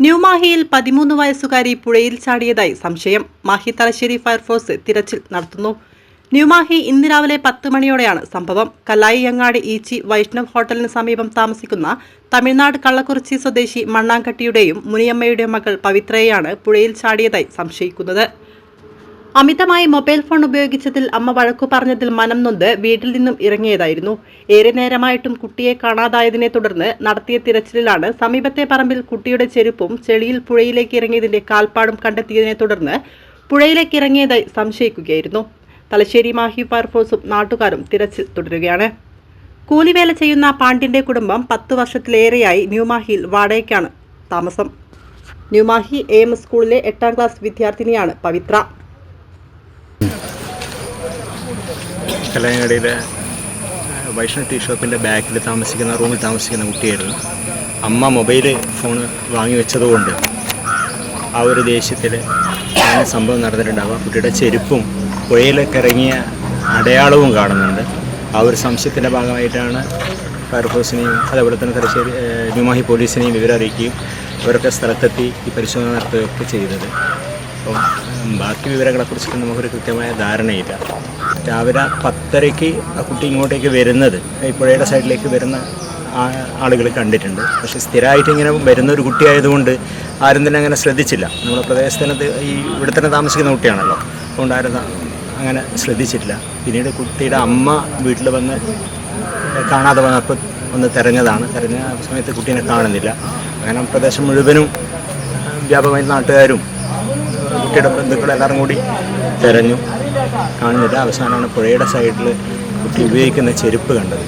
ന്യൂമാഹിയിൽ പതിമൂന്ന് വയസ്സുകാരി പുഴയിൽ ചാടിയതായി സംശയം. മാഹി തലശ്ശേരി ഫയർഫോഴ്സ് തിരച്ചിൽ നടത്തുന്നു. ന്യൂമാഹി ഇന്ന് രാവിലെ പത്ത് മണിയോടെയാണ് സംഭവം. കല്ലായി അങ്ങാടി ഈച്ചി വൈഷ്ണവ് ഹോട്ടലിന് സമീപം താമസിക്കുന്ന തമിഴ്നാട് കള്ളക്കുറിച്ചി സ്വദേശി മണ്ണാങ്കട്ടിയുടെയും മുനിയമ്മയുടെയും മകൾ പവിത്രയെയാണ് പുഴയിൽ ചാടിയതായി സംശയിക്കുന്നത്. അമിതമായി മൊബൈൽ ഫോൺ ഉപയോഗിച്ചതിൽ അമ്മ വഴക്കു പറഞ്ഞതിൽ മനം നൊന്ത് വീട്ടിൽ നിന്നും ഇറങ്ങിയതായിരുന്നു. ഏറെ നേരമായിട്ടും കുട്ടിയെ കാണാതായതിനെ തുടർന്ന് നടത്തിയ തിരച്ചിലാണ് സമീപത്തെ പറമ്പിൽ കുട്ടിയുടെ ചെരുപ്പും ചെളിയിൽ പുഴയിലേക്ക് ഇറങ്ങിയതിന്റെ കാൽപ്പാടും കണ്ടെത്തിയതിനെ തുടർന്ന് പുഴയിലേക്ക് ഇറങ്ങിയതായി സംശയിക്കുകയായിരുന്നു. തലശ്ശേരി മാഹി ഫയർഫോഴ്സും നാട്ടുകാരും തിരച്ചിൽ തുടരുകയാണ്. കൂലിവേല ചെയ്യുന്ന പാണ്ഡ്യന്റെ കുടുംബം പത്ത് വർഷത്തിലേറെയായി ന്യൂമാഹിയിൽ വാടകയ്ക്കാണ് താമസം. ന്യൂമാഹി എ എം സ്കൂളിലെ എട്ടാം ക്ലാസ് വിദ്യാർത്ഥിനിയാണ് പവിത്ര. കല്ലങ്ങാടിയിലെ വൈഷ്ണവ് ടീ ഷോപ്പിന്റെ ബാക്കിൽ താമസിക്കുന്ന റൂമിൽ താമസിക്കുന്ന കുട്ടിയായിരുന്നു. അമ്മ മൊബൈൽ ഫോൺ വാങ്ങി വെച്ചതുകൊണ്ട് ആ ഒരു ദേഷ്യത്തിൽ അങ്ങനെ സംഭവം നടന്നിട്ടുണ്ടാവുക കുട്ടിയുടെ ചെരുപ്പും പുഴയിലൊക്കെ ഇറങ്ങിയ അടയാളവും കാണുന്നുണ്ട്. ആ ഒരു സംശയത്തിന്റെ ഭാഗമായിട്ടാണ് ഫയർഫോഴ്സിനെയും അതേപോലെ തന്നെ തലശ്ശേരി ന്യൂമാഹി പോലീസിനെയും വിവരം അറിയിക്കുകയും അവരൊക്കെ സ്ഥലത്തെത്തി ഈ പരിശോധന നടത്തുകയൊക്കെ ചെയ്തത്. അപ്പം ബാക്കി വിവരങ്ങളെക്കുറിച്ചിട്ട് നമുക്കൊരു കൃത്യമായ ധാരണയില്ല. രാവിലെ പത്തരയ്ക്ക് ആ കുട്ടി ഇങ്ങോട്ടേക്ക് വരുന്നത് ഈ പുഴയുടെ സൈഡിലേക്ക് വരുന്ന ആളുകൾ കണ്ടിട്ടുണ്ട്. പക്ഷെ സ്ഥിരമായിട്ട് ഇങ്ങനെ വരുന്ന ഒരു കുട്ടിയായതുകൊണ്ട് ആരും തന്നെ അങ്ങനെ ശ്രദ്ധിച്ചില്ല. നമ്മുടെ പ്രദേശത്തിന് ഈ ഇവിടെ തന്നെ താമസിക്കുന്ന കുട്ടിയാണല്ലോ. അതുകൊണ്ട് ആരും അങ്ങനെ ശ്രദ്ധിച്ചിട്ടില്ല. പിന്നീട് കുട്ടിയുടെ അമ്മ വീട്ടിൽ വന്ന് കാണാതെ വന്നപ്പോൾ ഒന്ന് തിരഞ്ഞതാണ്. തിരഞ്ഞ സമയത്ത് കുട്ടീനെ കാണുന്നില്ല. അങ്ങനെ പ്രദേശം മുഴുവനും വ്യാപകമായി നാട്ടുകാരും കുട്ടിയുടെ ബന്ധുക്കൾ എല്ലാവരും കൂടി തിരഞ്ഞു. കാണുന്നില്ല. അവസാനമാണ് പുഴയുടെ സൈഡിൽ കുട്ടി ഉപയോഗിക്കുന്ന ചെരുപ്പ് കണ്ടത്.